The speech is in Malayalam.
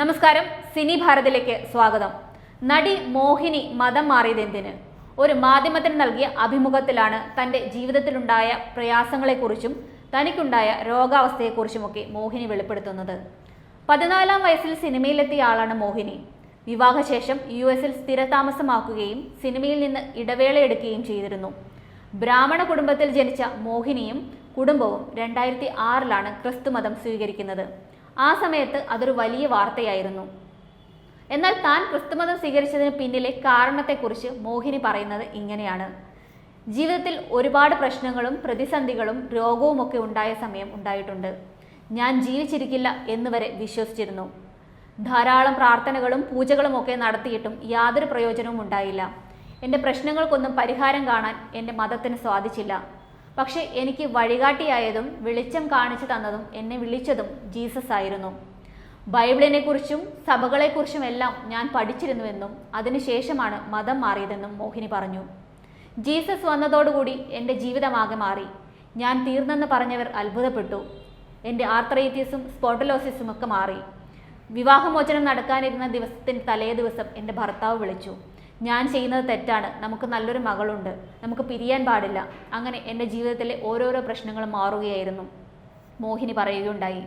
നമസ്കാരം സിനി ഭാരതിലേക്ക് സ്വാഗതം. നടി മോഹിനി മതം മാറിയതെന്തിന്? ഒരു മാധ്യമത്തിന് നൽകിയ അഭിമുഖത്തിലാണ് തന്റെ ജീവിതത്തിലുണ്ടായ പ്രയാസങ്ങളെക്കുറിച്ചും തനിക്കുണ്ടായ രോഗാവസ്ഥയെക്കുറിച്ചുമൊക്കെ മോഹിനി വെളിപ്പെടുത്തുന്നത്. പതിനാലാം വയസ്സിൽ സിനിമയിലെത്തിയ ആളാണ് മോഹിനി. വിവാഹശേഷം യു എസിൽ സ്ഥിരതാമസമാക്കുകയും സിനിമയിൽ നിന്ന് ഇടവേള എടുക്കുകയും ചെയ്തിരുന്നു. ബ്രാഹ്മണ കുടുംബത്തിൽ ജനിച്ച മോഹിനിയും കുടുംബവും രണ്ടായിരത്തി ആറിലാണ് ക്രിസ്തുമതം സ്വീകരിക്കുന്നത്. ആ സമയത്ത് അതൊരു വലിയ വാർത്തയായിരുന്നു. എന്നാൽ താൻ ക്രിസ്തുമതം സ്വീകരിച്ചതിന് പിന്നിലെ കാരണത്തെക്കുറിച്ച് മോഹിനി പറയുന്നത് ഇങ്ങനെയാണ്. ജീവിതത്തിൽ ഒരുപാട് പ്രശ്നങ്ങളും പ്രതിസന്ധികളും രോഗവുമൊക്കെ ഉണ്ടായ സമയം ഉണ്ടായിട്ടുണ്ട്. ഞാൻ ജീവിച്ചിരിക്കില്ല എന്ന് വരെ വിശ്വസിച്ചിരുന്നു. ധാരാളം പ്രാർത്ഥനകളും പൂജകളും ഒക്കെ നടത്തിയിട്ടും യാതൊരു പ്രയോജനവും ഉണ്ടായില്ല. എന്റെ പ്രശ്നങ്ങൾക്കൊന്നും പരിഹാരം കാണാൻ എന്റെ മതത്തിന് സ്വാധിച്ചില്ല പക്ഷേ എനിക്ക് വഴികാട്ടിയായതും വെളിച്ചം കാണിച്ചു തന്നതും എന്നെ വിളിച്ചതും ജീസസ് ആയിരുന്നു. ബൈബിളിനെക്കുറിച്ചും സഭകളെക്കുറിച്ചും എല്ലാം ഞാൻ പഠിച്ചിരുന്നുവെന്നും അതിനുശേഷമാണ് മതം മാറിയതെന്നും മോഹിനി പറഞ്ഞു. ജീസസ് വന്നതോടുകൂടി എന്റെ ജീവിതമാകെ മാറി. ഞാൻ തീർന്നെന്ന് പറഞ്ഞവർ അത്ഭുതപ്പെട്ടു. എന്റെ ആർത്രൈറ്റിസും സ്പോട്ടലോസിസും ഒക്കെ മാറി. വിവാഹമോചനം നടക്കാനിരുന്ന ദിവസത്തിന് തലേ ദിവസം എന്റെ ഭർത്താവ് വിളിച്ചു. ഞാൻ ചെയ്യുന്നത് തെറ്റാണ്. നമുക്ക് നല്ലൊരു മകളുണ്ട്. നമുക്ക് പിരിയാൻ പാടില്ല. അങ്ങനെ എന്റെ ജീവിതത്തിലെ ഓരോരോ പ്രശ്നങ്ങളും മാറുകയായിരുന്നു. മോഹിനി പറയുകയുണ്ടായി.